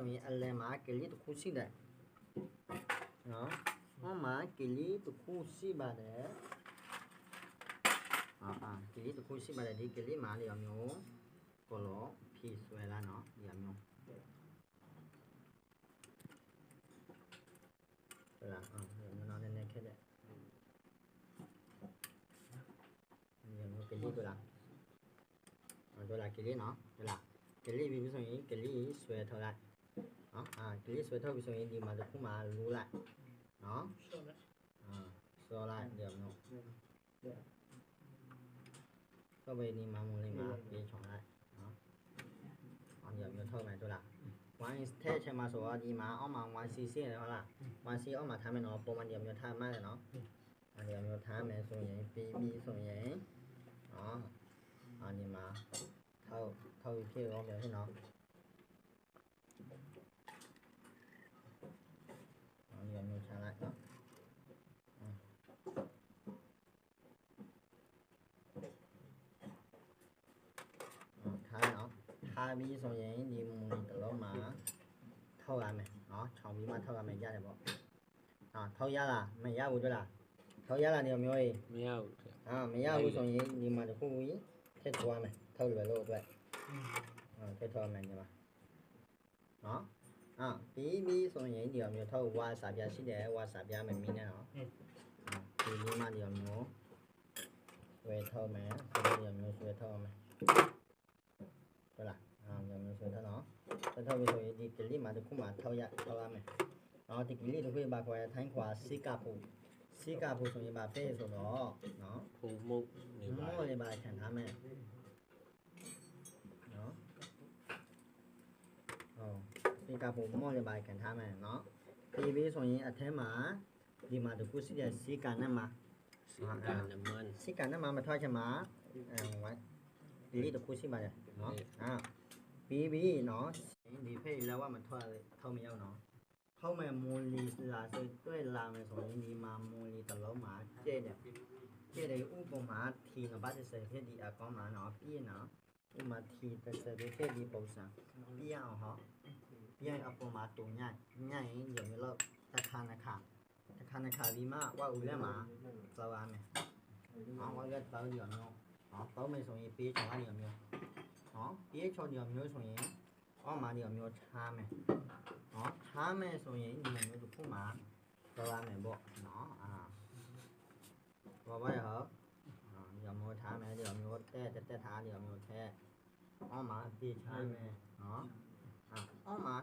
ဆိုရင်အလယ်မှာကလေးတစ်ခုရှိတယ်နော်ဟောမှာကလေးတစ်ခုရှိပါတယ်အာအာကလေးတစ်ခုရှိပါတယ်ဒီကလေးမှာနေရာမျိုးကိုလောဖြည့်ဆွဲလာနော်နေရာမျိုးဟုတ်လားအာနေရာမျိုးနော်နည်းနည်းခက်တယ်နေရာမျိုးကလေးတို့လားအော်တို့လားကလေးနော်တို့လားကလေးပြီးပြီဆိုရင်ကလေးဆွဲထုတ်လိုက် နော်အာကလေးဆွဲထုတ်ပြီဆိုရင်ဒီမှာတစ်ခုမှလူလိုက်နော်ရှော့လိုက်အာဆွဲလိုက်တယ်နော်တော့ပဲဒီမှာမလေးမှာပြေးချောင်းလိုက်နော်အော်ဒီမျိုးထုတ်မယ်တို့လား one is ထဲချင်မှာဆိုတော့ဒီမှာအောက်မှာ one cc ရတယ်ဟုတ်လား one cc အောက်မှာထားမယ်နော်ပုံမှန်ဒီမျိုးထားမှတယ်နော်အဲဒီမျိုးထားမယ်ဆိုရင်ပြီးပြီဆိုရင်နော်အာဒီမှာထောက်ထောက်ပြီးပြေတော့ပြန်ရှင်နော် ထားပြီးဆိုရင်ဒီမူတလုံးမှာထောက်ရမယ်နော်ခြောင်ပြီးမှထောက်ရမယ်ရတယ်ပေါ့ဟာထောက်ရလားမရဘူးတို့လားထောက်ရလားနေမျိုးကြီးမရဘူးဟာမရဘူးဆိုရင်ဒီမှာတစ်ခုကြီးထည့်သွားမယ်ထောက်လွယ်လို့အတွက်ဟာထည့်သွားမယ်ညီမနော်အာပြီးပြီးဆိုရင်ဒီမျိုးထောက်ဝါစာပြရှိတယ်ဝါစာပြမယ်မင်းနဲ့နော်ဒီမှာဒီမျိုးဝယ်ထောက်မယ်ဒီမျိုးဝယ်ထောက်မယ် ထောက်ပြီဆိုရင်ဒီကလေးမှတစ်ခုမှထောက်ရထောက်ရမယ်နော်ဒီကလေးတစ်ခုပါခွာထိုင်းခွာစိကဖို့စိကဖို့ဆိုရင်ပါပဲဆိုတော့နော်ဖုံမှုတ်နေပါမောလေးပါခံထားမယ်နော်ဟုတ်စိကဖို့မောလေးပါခံထားမယ်နော်ပြီးပြီဆိုရင်အထဲမှာဒီမှာတစ်ခုရှိတဲ့စိကနဲ့မှာစီကံနမန်စိကနဲ့မှာမထွက်ချင်မှာအဲဝိုင်းဒီလေးတစ်ခုရှိပါတယ်နော်အာပြီးပြီနော် ဒီဖေးလောက်မထွက်ထောက်မရောက်နော်ထောက်မဲ့မွန်လီလာဆိုတွေ့လာမယ်ဆိုရင်ဒီမှာမွန်လီတစ်လုံးမှာကျဲတယ်ကျဲတယ်ဥပမာထီနဘာတစ်စက်ဖြစ်ဒီအကောင်မှာနော်ပြည့်နော်ဥမာထီတစ်စက်ဖြစ်ဒီပုံစံပြည့်အောင်ဟောပြည့်အပေါ်မှာတုံညညရင်ညမျိုးလောက်တစ်ခါနှစ်ခါတစ်ခါနှစ်ခါဒီမှာဝါဦးလဲမှာစောရမယ်ဟောဝါရတောင်းရအောင်ဟောတောင်းမယ်ဆိုရင်ပေးချောင်းရမျိုးဟောပေးချောင်းရမျိုးဆိုရင် အောက်မှာဒီမျိုးချားမယ်ဟောချားမယ်ဆိုရင်ဒီမျိုးတစ်ခုမှာစောရမယ်ပေါ့နော်အာဘာပါရဟောအာဒီမျိုးထားမယ်ဒီမျိုးတဲ့တက်တက်ထားဒီမျိုးထဲအော်မှာပြေးချမယ်နော်အာအော်မှာ